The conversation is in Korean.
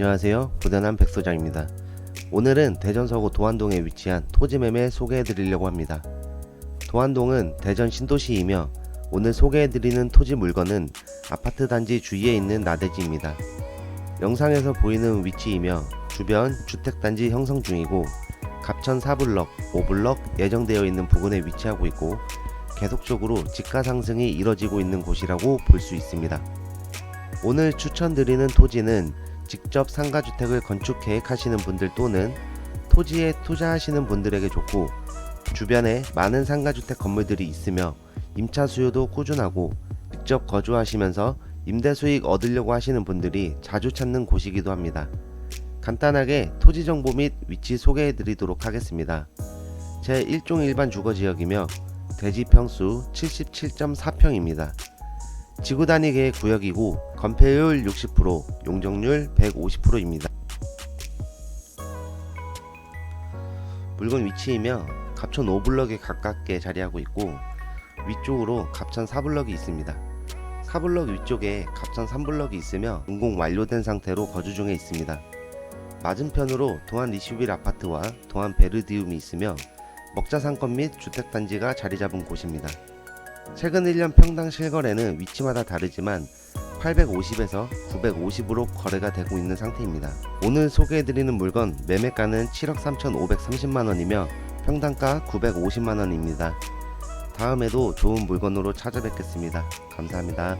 안녕하세요. 부단한 백소장입니다. 오늘은 대전 서구 도안동에 위치한 토지 매매 소개해 드리려고 합니다. 도안동은 대전 신도시이며 오늘 소개해 드리는 토지 물건은 아파트 단지 주위에 있는 나대지입니다. 영상에서 보이는 위치이며 주변 주택단지 형성 중이고 갑천 4블럭, 5블럭 예정되어 있는 부근에 위치하고 있고 계속적으로 집가 상승이 이뤄지고 있는 곳이라고 볼 수 있습니다. 오늘 추천드리는 토지는 직접 상가주택을 건축 계획하시는 분들 또는 토지에 투자하시는 분들에게 좋고 주변에 많은 상가주택 건물들이 있으며 임차 수요도 꾸준하고 직접 거주하시면서 임대 수익 얻으려고 하시는 분들이 자주 찾는 곳이기도 합니다. 간단하게 토지 정보 및 위치 소개해 드리도록 하겠습니다. 제 1종 일반 주거 지역이며 대지 평수 77.4평입니다. 지구 단위 계획 구역이고 건폐율 60%, 용적률 150%입니다. 물건 위치이며 갑천 5블럭에 가깝게 자리하고 있고 위쪽으로 갑천 4블럭이 있습니다. 4블럭 위쪽에 갑천 3블럭이 있으며 준공 완료된 상태로 거주 중에 있습니다. 맞은편으로 도안 리슈빌 아파트와 도안 베르디움이 있으며 먹자 상권 및 주택단지가 자리 잡은 곳입니다. 최근 1년 평당 실거래는 위치마다 다르지만 850에서 950으로 거래가 되고 있는 상태입니다. 오늘 소개해드리는 물건 매매가는 7억 3,530만원이며 평당가 950만원입니다. 다음에도 좋은 물건으로 찾아뵙겠습니다. 감사합니다.